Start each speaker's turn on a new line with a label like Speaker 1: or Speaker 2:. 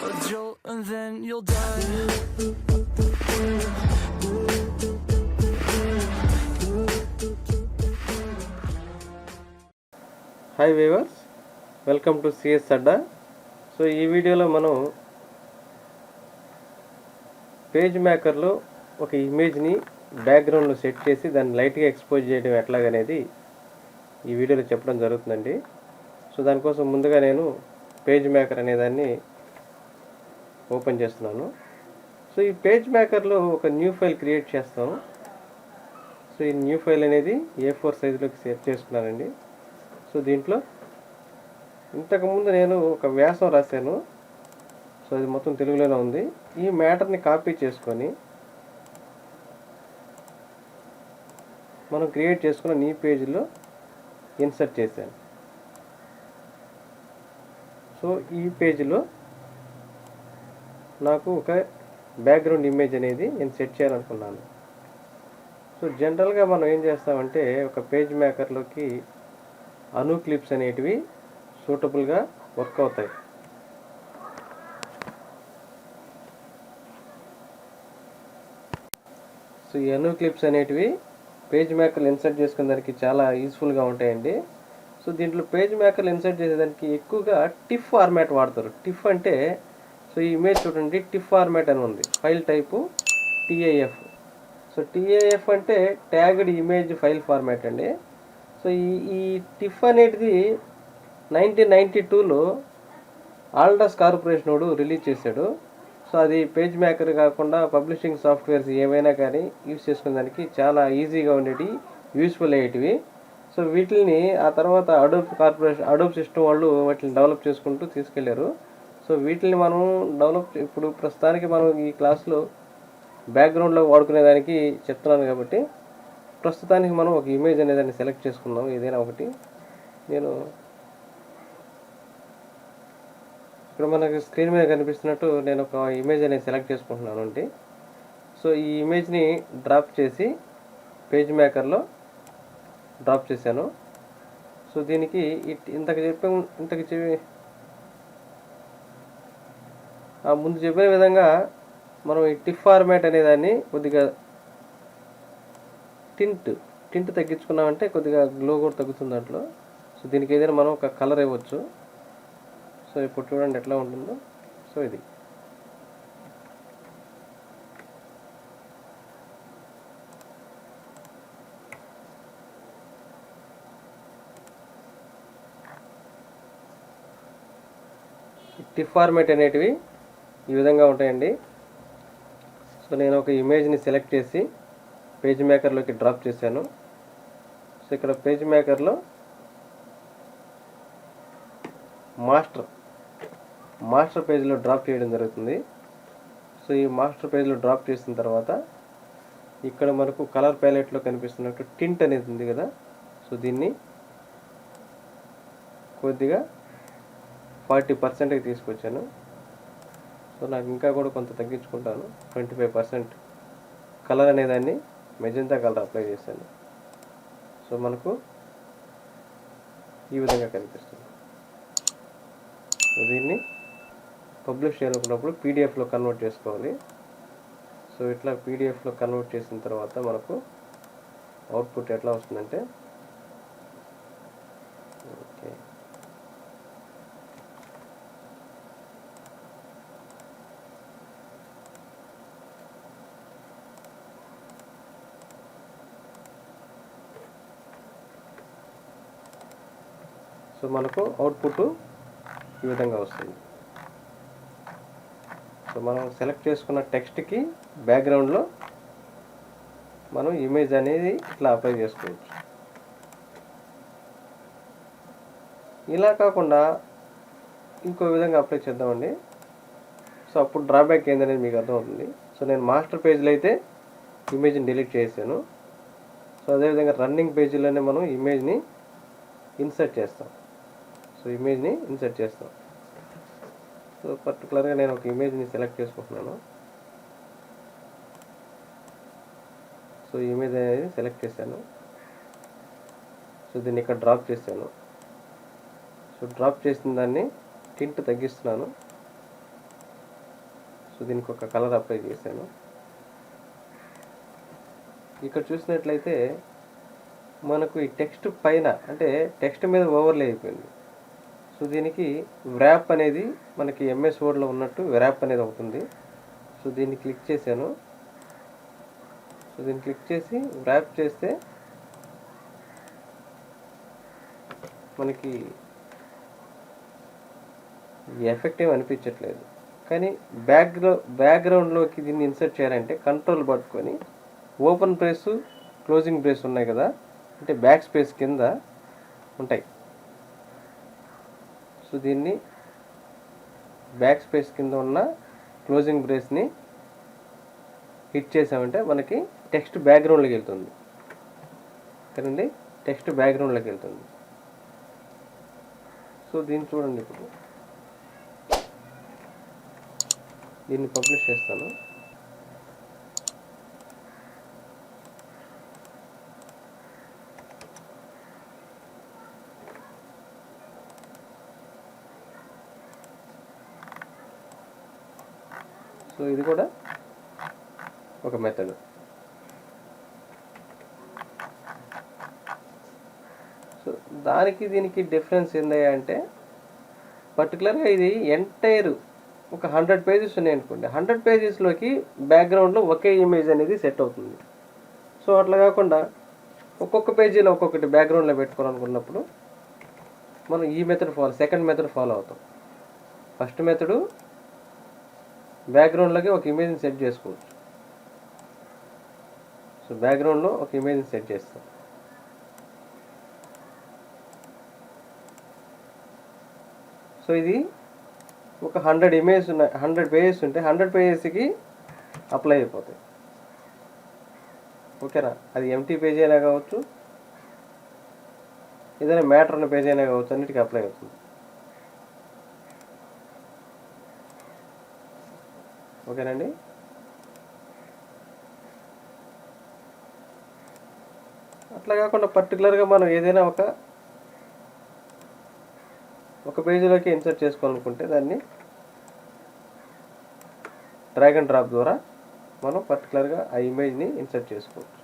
Speaker 1: a jolt, and then you'll die.
Speaker 2: Hi viewers welcome to CS Adda so ఈ వీడియోలో మనం page మేకర్లో ఒక ఇమేజ్ని బ్యాక్గ్రౌండ్లో సెట్ చేసి దాన్ని లైట్గా ఎక్స్పోజ్ చేయడం ఎట్లాగనేది ఈ వీడియోలో చెప్పడం జరుగుతుందండి సో దానికోసం ముందుగా నేను పేజ్ మేకర్ అనే దాన్ని ఓపెన్ చేస్తున్నాను. సో ఈ పేజ్ మేకర్లో ఒక న్యూ ఫైల్ క్రియేట్ చేస్తాను. సో ఈ న్యూ ఫైల్ అనేది ఏ ఫోర్ సైజులోకి సెట్ చేసుకున్నానండి సో దీంట్లో ఇంతకుముందు నేను ఒక వ్యాసం రాశాను. సో అది మొత్తం తెలుగులోనే ఉంది. ఈ మ్యాటర్ని కాపీ చేసుకొని మనం క్రియేట్ చేసుకున్న నీ పేజీలో ఇన్సర్ట్ చేశాను. సో ఈ పేజీలో నాకు ఒక బ్యాక్గ్రౌండ్ ఇమేజ్ అనేది నేను సెట్ చేయాలనుకున్నాను. సో జనరల్గా మనం ఏం చేస్తామంటే ఒక పేజ్ మేకర్లోకి అను క్లిప్స్ అనేటివి సూటబుల్గా వర్క్ అవుతాయి. సో ఈ అను క్లిప్స్ అనేటివి పేజ్ మేకర్లు ఇన్సర్ట్ చేసుకునే దానికి చాలా యూస్ఫుల్గా ఉంటాయండి. సో దీంట్లో పేజ్ మేకర్లు ఇన్సర్ట్ చేసేదానికి ఎక్కువగా టిఫ్ ఫార్మాట్ వాడతారు. టిఫ్ అంటే సో ఈ ఇమేజ్ చూడండి టిఫ్ ఫార్మాట్ అని ఉంది. File type TIF so TIF అంటే ట్యాగ్డ్ ఇమేజ్ ఫైల్ ఫార్మాట్ అండి. సో ఈ ఈ టిఫ్ అనేది నైన్టీన్ నైంటీ టూలో ఆల్డస్ కార్పొరేషన్ వాడు రిలీజ్ చేశాడు. సో అది పేజ్ మేకర్ కాకుండా పబ్లిషింగ్ సాఫ్ట్వేర్స్ ఏమైనా కానీ యూస్ చేసుకునే దానికి చాలా ఈజీగా ఉండేవి యూస్ఫుల్ అయ్యేటివి. సో వీటిని ఆ తర్వాత అడోబ్ కార్పొరేషన్ అడోబ్ సిస్టమ్ వాళ్ళు వాటిని డెవలప్ చేసుకుంటూ తీసుకెళ్ళారు. సో వీటిని మనం డెవలప్ ఇప్పుడు ప్రస్తుతానికి మనం ఈ క్లాస్లో బ్యాక్గ్రౌండ్లో వాడుకునే దానికి చెప్తున్నాను కాబట్టి ప్రస్తుతానికి మనం ఒక ఇమేజ్ అనేదాన్ని సెలెక్ట్ చేసుకుందాం. ఏదైనా ఒకటి. నేను ఇక్కడ మనకు స్క్రీన్ మీద కనిపిస్తున్నట్టు నేను ఒక ఇమేజ్ అనేది సెలెక్ట్ చేసుకుంటున్నాను అండి సో ఈ ఇమేజ్ని డ్రాప్ చేసి పేజ్ మేకర్లో డ్రాప్ చేశాను. సో దీనికి ఇట్- ఇంతకు చెప్పే ఇంతకు చెప్పి ముందు చెప్పిన విధంగా మనం ఈ టిఫ్ ఫార్మాట్ అనే దాన్ని కొద్దిగా టింట్ టింట్ తగ్గించుకున్నామంటే కొద్దిగా గ్లో కూడా తగ్గుతుంది దాంట్లో. సో దీనికి ఏదైనా మనం ఒక కలర్ ఇవ్వచ్చు. సో ఇప్పుడు చూడండి ఎట్లా ఉంటుందో. సో ఇది. టిఫ్ ఫార్మేట్ అనేటివి ఈ విధంగా ఉంటాయండి. సో నేను ఒక ఇమేజ్ని సెలెక్ట్ చేసి పేజ్ మేకర్లోకి డ్రాప్ చేశాను. సో ఇక్కడ పేజ్ మేకర్లో మాస్టర్ మాస్టర్ పేజ్లో డ్రాప్ చేయడం జరుగుతుంది. సో ఈ మాస్టర్ పేజ్లో డ్రాప్ చేసిన తర్వాత ఇక్కడ మనకు కలర్ ప్యాలెట్లో కనిపిస్తున్నట్టు టింట్ అనేది ఉంది కదా. సో దీన్ని కొద్దిగా ఫార్టీ పర్సెంట్కి తీసుకొచ్చాను. సో నాకు ఇంకా కూడా కొంత తగ్గించుకుంటాను. ట్వంటీ ఫైవ్ పర్సెంట్ కలర్ అనేదాన్ని మెజంతా కలర్ అప్లై చేశాను. సో మనకు ఈ విధంగా కనిపిస్తుంది. దీన్ని పబ్లిష్ చేయాలనుకున్నప్పుడు పీడిఎఫ్లో కన్వర్ట్ చేసుకోవాలి. సో ఇట్లా పీడిఎఫ్లో కన్వర్ట్ చేసిన తర్వాత మనకు అవుట్పుట్ ఎట్లా వస్తుందంటే ఓకే. సో మనకు అవుట్పుట్ ఈ విధంగా వస్తుంది. సో మనం సెలెక్ట్ చేసుకున్న టెక్స్ట్కి బ్యాక్గ్రౌండ్లో మనం ఇమేజ్ అనేది ఇట్లా అప్లై చేసుకోవచ్చు. ఇలా కాకుండా ఇంకో విధంగా అప్లై చేద్దామండి. సో అప్పుడు డ్రాబ్యాక్ ఏందనేది మీకు అర్థమవుతుంది. సో నేను మాస్టర్ పేజ్లో అయితే ఇమేజ్ని డిలీట్ చేసాను సో అదేవిధంగా రన్నింగ్ పేజీలోనే మనం ఇమేజ్ని ఇన్సర్ట్ చేస్తాం. సో ఇమేజ్ని ఇన్సర్ట్ చేస్తాం. సో పర్టికులర్గా నేను ఒక ఇమేజ్ని సెలెక్ట్ చేసుకుంటున్నాను. సో ఇమేజ్ అనేది సెలెక్ట్ చేశాను. సో దీన్ని ఇక్కడ డ్రాప్ చేశాను. సో డ్రాప్ చేసిన దాన్ని టింట్ తగ్గిస్తున్నాను. సో దీనికి ఒక కలర్ అప్లై చేశాను. ఇక్కడ చూసినట్లయితే మనకు ఈ టెక్స్ట్ పైన అంటే టెక్స్ట్ మీద ఓవర్లే అయిపోయింది. సో దీనికి వ్రాప్ అనేది మనకి ఎంఎస్ వర్డ్లో ఉన్నట్టు వ్రాప్ అనేది అవుతుంది. సో దీన్ని క్లిక్ చేశాను. సో దీన్ని క్లిక్ చేసి వ్రాప్ చేస్తే మనకి ఎఫెక్ట్ ఏమి అనిపించట్లేదు. కానీ బ్యాక్గ్రౌ బ్యాక్గ్రౌండ్లోకి దీన్ని ఇన్సర్ట్ చేయాలంటే కంట్రోల్ పట్టుకొని ఓపెన్ ప్రెస్ క్లోజింగ్ ప్రెస్ ఉన్నాయి కదా? అంటే బ్యాక్ స్పేస్ కింద ఉంటాయి. సో దీన్ని బ్యాక్ స్పేస్ కింద ఉన్న క్లోజింగ్ బ్రేస్ని హిట్ చేసామంటే మనకి టెక్స్ట్ బ్యాక్గ్రౌండ్లోకి వెళ్తుంది. కదండి? టెక్స్ట్ బ్యాక్గ్రౌండ్లోకి వెళ్తుంది. సో దీన్ని చూడండి ఇప్పుడు. దీన్ని పబ్లిష్ చేస్తాను. సో ఇది కూడా ఒక మెథడ్ సో దానికి దీనికి డిఫరెన్స్ ఏందయ్యా అంటే పర్టికులర్గా ఇది ఎంటైర్ ఒక హండ్రెడ్ పేజెస్ ఉన్నాయి అనుకోండి. హండ్రెడ్ పేజెస్లోకి బ్యాక్గ్రౌండ్లో ఒకే ఇమేజ్ అనేది సెట్ అవుతుంది. సో అట్లా కాకుండా ఒక్కొక్క పేజీలో ఒక్కొక్కటి బ్యాక్గ్రౌండ్లో పెట్టుకోవాలనుకున్నప్పుడు మనం ఈ method follow second method follow అవుతాం. ఫస్ట్ మెథడు బ్యాక్గ్రౌండ్లోకి ఒక ఇమేజ్ని సెట్ చేసుకోవచ్చు. సో బ్యాక్గ్రౌండ్లో ఒక ఇమేజ్ని సెట్ చేస్తాం. సో ఇది ఒక హండ్రెడ్ ఇమేజ్ ఉన్నాయి హండ్రెడ్ పేజెస్ ఉంటే హండ్రెడ్ పేజెస్కి అప్లై అయిపోతాయి. ఓకేనా అది ఎంటీ పేజీ అయినా కావచ్చు ఏదైనా మ్యాటర్ ఉన్న పేజీ అయినా కావచ్చు అన్నిటికీ అప్లై అవుతుంది. ఓకేనండి. అట్లా కాకుండా పర్టికులర్గా మనం ఏదైనా ఒక ఒక పేజీలోకి ఇన్సర్ట్ చేసుకోవాలనుకుంటే దాన్ని డ్రాగ్ అండ్ డ్రాప్ ద్వారా మనం పర్టికులర్గా ఆ ఇమేజ్ని ఇన్సర్ట్ చేసుకోవచ్చు.